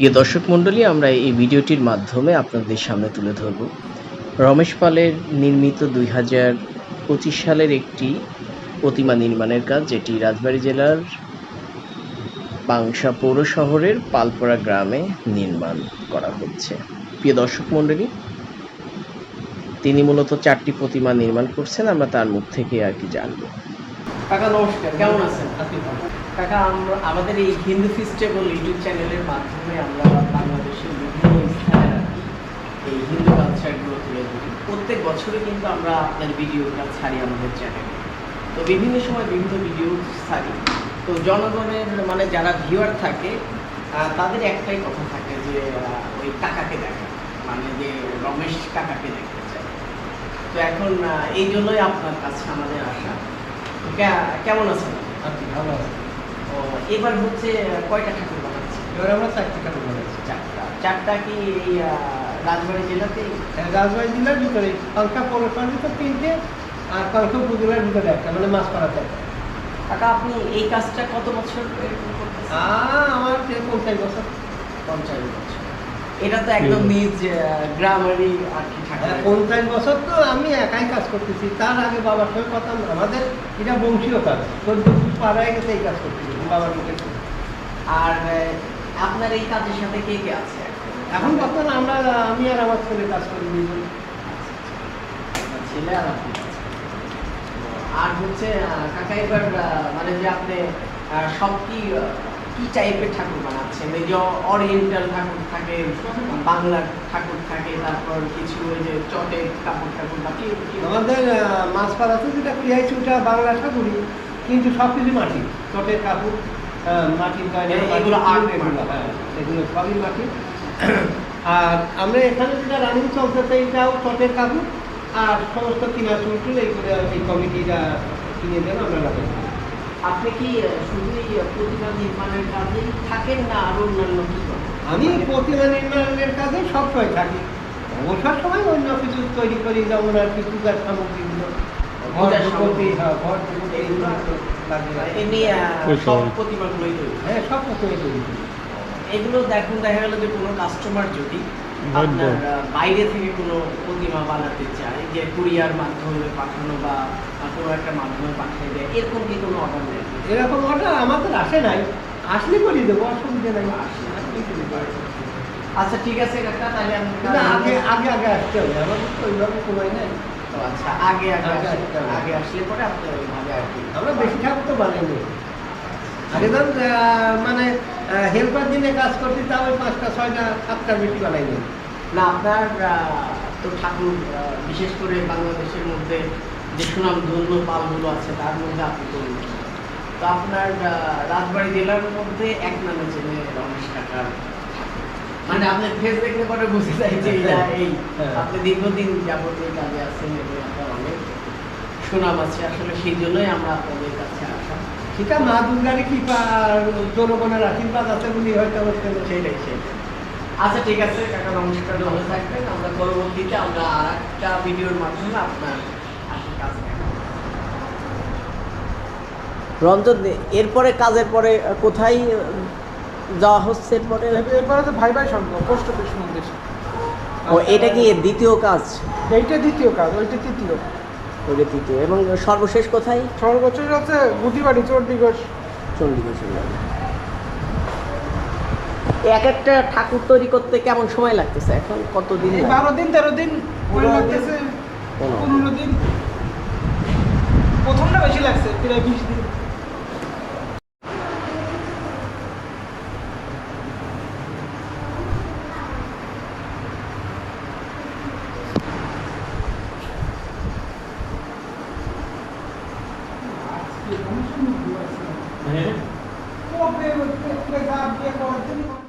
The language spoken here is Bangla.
প্রিয় দর্শক মণ্ডলী, আমরা এই ভিডিওটির মাধ্যমে আপনাদের সামনে তুলে ধরব। রমেশ পালের নির্মিত দুই হাজার পঁচিশ সালের একটি প্রতিমা নির্মাণের কাজ, যেটি রাজবাড়ী জেলার পাংশা পৌর শহরের পালপড়া গ্রামে নির্মাণ করা হচ্ছে। প্রিয় দর্শক মণ্ডলী, তিনি মূলত চারটি প্রতিমা নির্মাণ করছেন, আমরা তার মুখ থেকে আর কি জানব। কাকা নমস্কার, কেমন আছেন? কাকা, আমরা, আমাদের এই হিন্দু ইউটিউব চ্যানেলের মাধ্যমে আমরা বাংলাদেশের বিভিন্ন এই হিন্দু কালচারগুলো তুলে ধরি। প্রত্যেক বছরই কিন্তু আমরা আপনার ভিডিওটা ছাড়ি আমাদের চ্যানেলে তো বিভিন্ন সময় বিভিন্ন ভিডিও ছাড়ি। তো জনগণের মানে যারা ভিউয়ার থাকে তাদের একটাই কথা থাকে যে ওই কাকাকে দেখা মানে যে রমেশ কাকাকে দেখতে চায়। তো এখন এই জন্যই আপনার কাছে আমাদের কে- কেমন আছেন? আপনি ভালো আছেন ও, এবার হচ্ছে কয়টা ঠাকুর বানাচ্ছে এবার আমরা চারটি ঠাকুর বানাচ্ছি। চারটা। চারটা কি এই রাজবাড়ী জেলাতেই? রাজবাড়ি জেলার ভিতরে। কালকা পৌরসভার ভিতর তিনটে আর কালকা উপজেলার ভিতরে একটা মানে মাছ পাড়াতে একটা কাকা আপনি এই কাজটা কত বছর আমার পঞ্চাশ বছর। পঞ্চাশ বছর। এটা তো একদম নিজ গ্রামেরই আর কি হ্যাঁ, পঞ্চাশ বছর তো আমি একাই কাজ করতেছি। তার আগে বাবার সঙ্গে কথা আমাদের এটা বংশীয় কাজ চোদ্দ পাড়ায় গেছে এই কাজ করতেছি বাবার মুখে। আর আপনার এই কাজের সাথে কে কে আছে? এখন বর্তমান আমরা আমি আর আমার ছেলে কাজ করি দুজন ছেলে আর আপনি আর হচ্ছে কাকা এবার মানে যে আপনি আহ, সব কি কি টাইপের ঠাকুর বানাচ্ছেন এই যে অরিয়েন্টাল ঠাকুর থাকে বাংলার ঠাকুর থাকে তারপর কিছু ওই যে চটের কাপড় ঠাকুর বা আমাদের আহ, মাছ পাড়াতে যেটা করি ওটা বাংলা ঠাকুরই কিন্তু সব কিছু মাটি চটের কাপড় মাটির এগুলো art এগুলো, হ্যাঁ, এগুলো সবই মাটি আর আমরা এখানে যেটা রানিং চলতেছে এটাও চটের কাপড় আর সমস্ত কিনা চুলটুল এইগুলো এই কমিটিরা কিনে দেন আমরা লাগাই আপনি কি আহ, শুধু এই প্রতিমা নির্মাণের কাজেই থাকেন না আরও অন্যান্য কি করেন? আমি প্রতিমা নির্মাণের কাজে সবসময় থাকি। অবসর সময় অন্য কিছু তৈরি করি যেমন আর কি পূজার সামগ্রীগুলো। এগুলো দেখুন দেখা গেল যে কোনো কাস্টমার যদি আপনার বাইরে থেকে কোনো প্রতিমা বানাতে চায় যে কুরিয়ার মাধ্যমে পাঠানো বা কোনো একটা মাধ্যমে পাঠিয়ে দেয় এরকম কি কোনো অর্ডার নেই? এরকম অর্ডার আমাদের আসে নাই। আসলে করে দেবো অসুবিধা নাই। আচ্ছা ঠিক আছে কাকা তাহলে আমি আগে আগে আগে আসতে হবে। আমাদের তো ওইভাবে সময় নেই। তো আচ্ছা আগে আগে আগে আসলে- আসলে পরে আপনি ওইভাবে আর কি আমরা বেশি ঠাকুর তো বানাইনি আগে ধর মানে হেল্পার দিনে কাজ করতে তাও ওই পাঁচটা ছয়টা সাতটার বেশি বানাইনি না আপনার তো ঠাকুর বিশেষ করে বাংলাদেশের মধ্যে যে সুনাম ধন্য পালগুলো আছে তার মধ্যে আপনি করুন। তো আপনার রাজবাড়ি জেলার মধ্যে এক নামে চেনে রমেশ কাকার মানে আপনার ফেস দেখলে পরে বুঝে যায় যে এই হ্যাঁ। আপনি দীর্ঘদিন যাবত এই কাজে আছেন এবং আপনার অনেক সুনাম আছে। আসলে সেই জন্যই আমরা আপনাদের সেটা মা দুর্গার কৃপা জনগণের আশীর্বাদ আছে বলি হয়তো হচ্ছে না। সেটাই আচ্ছা ঠিক আছে কাকা নমস্কার ভালো থাকবেন। আমরা পরবর্তীতে আমরা আর একটা ভিডিওর মাধ্যমে আপনার আসল কাজ দেখাবো রঞ্জন এরপরে কাজের পরে কোথায় যাওয়া হচ্ছে এরপরে? এরপরে তো ভাই ভাই সংঘ পোস্ট অফিস মন্দির। ও এটা কি দ্বিতীয় কাজ? এইটা দ্বিতীয় কাজ ওইটা তৃতীয়। তৃতীয় এবং সর্বশেষ কোথায়? সর্বশেষ হচ্ছে গুটিবাড়ি চণ্ডীগড়। চণ্ডীগড় এক একটা ঠাকুর তৈরি করতে কেমন সময় লাগতেছে? এখন কতদিন বারো দিন তেরো দিন লাগতেছে। পনেরো দিন। প্রথমটা বেশি লাগছে প্রায় বিশ দিন। mudou assim. É? O Problema, é apesar de agora,